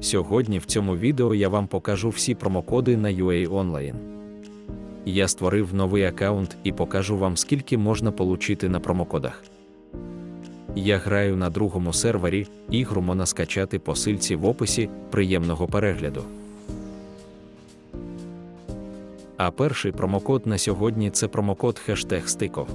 Сьогодні в цьому відео я вам покажу всі промокоди на UA Online. Я створив новий аккаунт і покажу вам, скільки можна получити на промокодах. Я граю на другому сервері, ігру можна скачати по сильці в описі приємного перегляду. А перший промокод на сьогодні це промокод хештег стиков.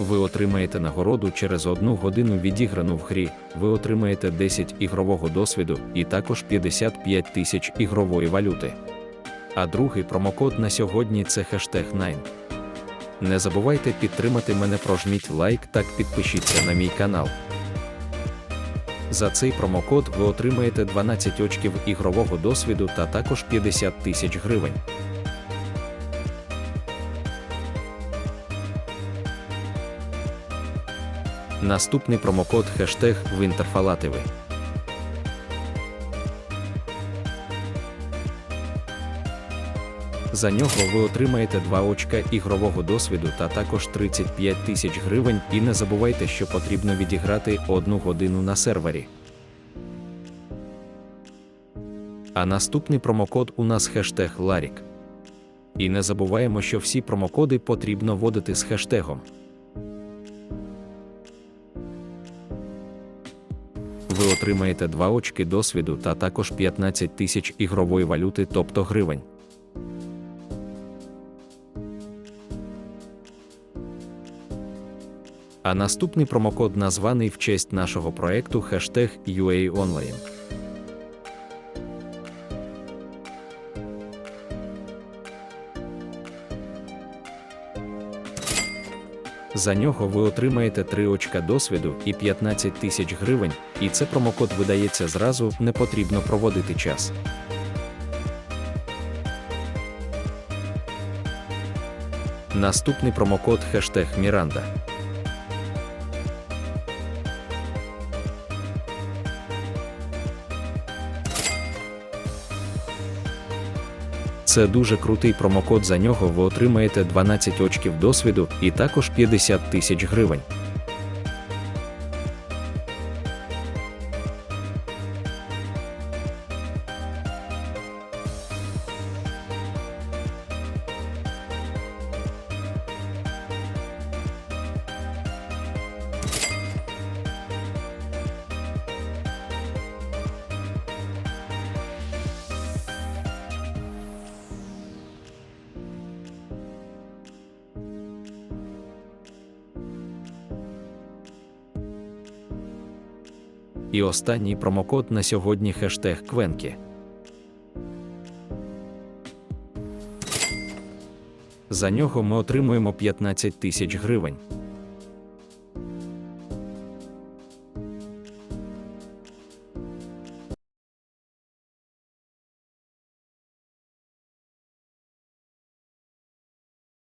Ви отримаєте нагороду через одну годину відіграну в грі, ви отримаєте 10 ігрового досвіду і також 55 тисяч ігрової валюти. А другий промокод на сьогодні це хештег 9. Не забувайте підтримати мене, прожміть лайк та підпишіться на мій канал. За цей промокод ви отримаєте 12 очків ігрового досвіду та також 50 тисяч гривень. Наступний промокод хештег Вінтерфалативи. За нього ви отримаєте 2 очка ігрового досвіду та також 35 тисяч гривень. І не забувайте, що потрібно відіграти одну годину на сервері. А наступний промокод у нас хештег Ларік. І не забуваємо, що всі промокоди потрібно вводити з хештегом. Ви отримаєте 2 очки досвіду та також 15 тисяч ігрової валюти, тобто гривень. А наступний промокод названий в честь нашого проекту хештег UA За нього ви отримаєте 3 очка досвіду і 15 тисяч гривень, і це промокод видається зразу, не потрібно проводити час. Наступний промокод хештег Міранда. Це дуже крутий промокод. За нього ви отримаєте 12 очків досвіду і також 50 тисяч гривень. І останній промокод на сьогодні хештег Квенкі. За нього ми отримуємо 15 тисяч гривень.